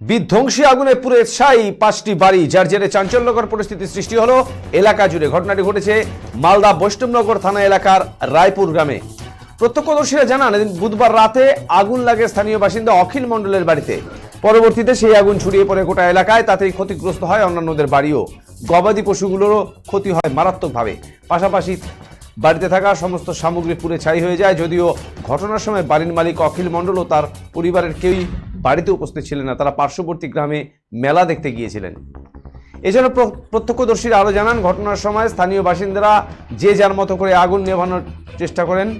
বিধ্বংসী আগুনে পুড়ে ছাই পাঁচটি বাড়ি, যার জেরে চাঞ্চল্যকর পরিস্থিতি সৃষ্টি হলো এলাকা জুড়ে। ঘটনাটি ঘটেছে মালদা বৈষ্ণবনগর থানা এলাকার রায়পুর গ্রামে। প্রত্যক্ষদর্শীরা জানান, এদিন বুধবার রাতে আগুন লাগে স্থানীয় বাসিন্দা অখিল মণ্ডলের বাড়িতে। পরবর্তীতে সেই আগুন ছড়িয়ে পড়ে গোটা এলাকায়, তাতেই ক্ষতিগ্রস্ত হয় অন্যান্যদের বাড়িও। গবাদি পশুগুলোরও ক্ষতি হয় মারাত্মকভাবে। পাশাপাশি বাড়িতে থাকা সমস্ত সামগ্রী পুড়ে ছাই হয়ে যায়, যদিও ঘটনার সময় বাড়ির মালিক অখিল মণ্ডল ও তার পরিবারের কেউই বাড়িতে উপস্থিত ছিলেন না, তারা পার্শ্ববর্তী গ্রামে মেলা দেখতে গিয়েছিলেন। এছাড়া প্রত্যক্ষদর্শীরা আরও জানান, ঘটনার সময় স্থানীয় বাসিন্দারা যে যার মতো করে আগুন নেভানোর চেষ্টা করেন,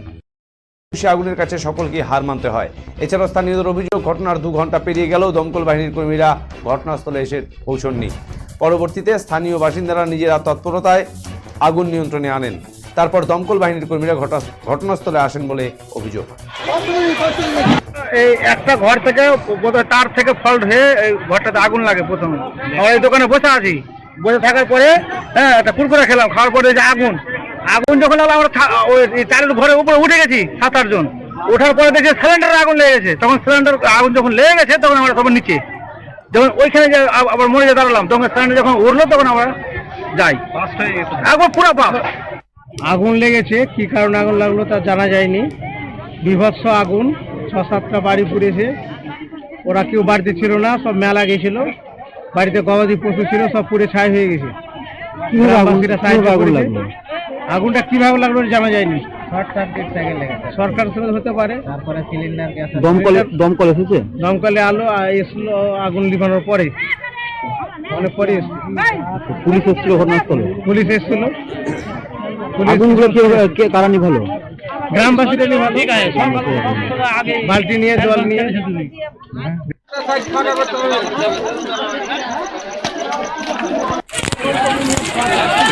সে আগুনের কাছে সকলকে হার মানতে হয়। এছাড়াও স্থানীয়দের অভিযোগ, ঘটনার দু ঘণ্টা পেরিয়ে গেলেও দমকল বাহিনীর কর্মীরা ঘটনাস্থলে এসে পৌঁছননি। পরবর্তীতে স্থানীয় বাসিন্দারা নিজেরা তৎপরতায় আগুন নিয়ন্ত্রণে আনেন। তারপর দমকল বাহিনীর কর্মীরা ঘটনা- ঘটনাস্থলে আসেন বলে অভিযোগ। এই একটা ঘর থেকে তার থেকে ফল্ট হয়ে এই ঘরটাতে আগুন লাগে প্রথমে। আমরা এই দোকানে বসে আছি। বসে থাকার পরে হ্যাঁ একটা কুরকুরে খেলাম খাওয়ার পরে যে আগুন। আগুন যখন আমরা ওই চারের ঘরের উপরে উঠে গেছি সাত আট জন। ওঠার পরে দেখি সিলিন্ডারে আগুন লেগে গেছে। তখন সিলিন্ডার আগুন যখন লেগে গেছে তখন আমরা সবার নিচে। যখন ওইখানে যে আবার মরে যে দাঁড়ালাম তখন সিলিন্ডার যখন উঠল তখন আমরা যাই। আগুন পুরো পাপ। আগুন লেগেছে কি কারণে আগুন লাগল তা জানা যায়নি। বিভৎস আগুন। ছ সাতটা বাড়ি পুড়েছে। ওরা কেউ বাড়িতে ছিল না সব মেলা গেছিল। বাড়িতে গবাদি পশু ছিল সব পুড়ে ছাই হয়ে গেছে। আগুনটা কীভাবে লাগল জানা যায়নি। সরকার থেকে হতে পারে। তারপরে সিলিন্ডার দমকলে দমকল এসেছে? দমকলে আলো এসলো আগুন লিভানোর পরে। অনেক পরে পুলিশ এসেছিল ঘটনাস্থলে? পুলিশ এসেছিল। পুলিশ আগুনগুলো কে কে কারা নিভালো? গ্রামবাসীরা নিয়ে ভালো বালতি নিয়ে জল নিয়ে